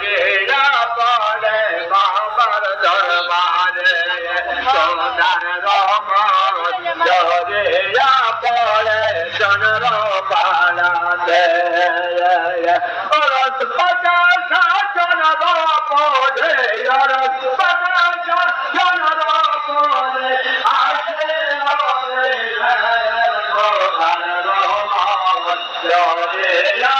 বাজেরা পড়ে বাবার দরবারে সোনার রহমান জরেরা পড়ে চন্দ্র পালাতে অরস পচাশা চন্দ্র পড়ে অরস পচাশা চন্দ্র পড়ে আসে রহমান জরেরা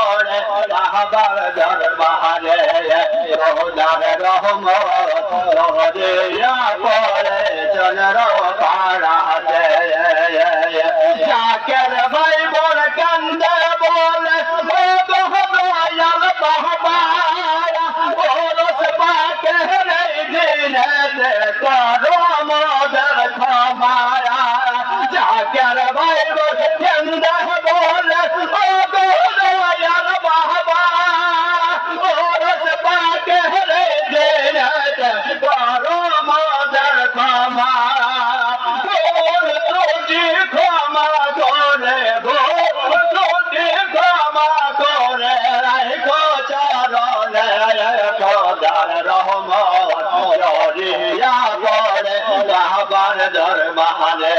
বাবার দরবারে রহমার রহমত রহরে জড়িয়া পড়ে কাবার দরবারে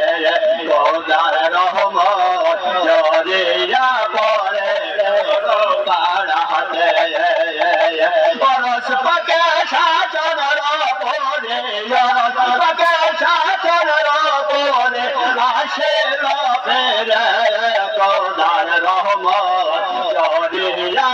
খোদার রহমত জড়িয়া পড়ে পাড়াতে পরশ পাকে পরে, পরশ পাকে শাসন পরে আসে ফেরে খোদার রহমত জড়িয়া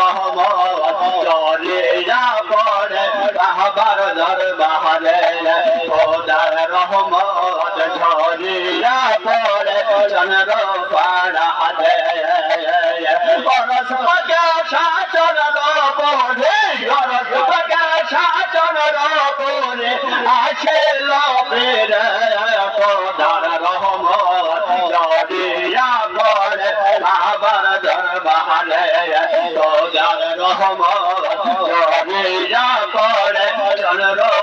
রহমত জড়িয়া পড়ে কাহবার দরবারে খোদার রহমত ঝরিয়া পড়ে চন্দ্র পাড়াতে পরশ পাকে শাসন পড়ে পরশ পাকে শাসন পড়ে আসে লোকের খোদার রহমত জড়িয়া পড়ে কাবার দরবারে রহমত চন্দ্র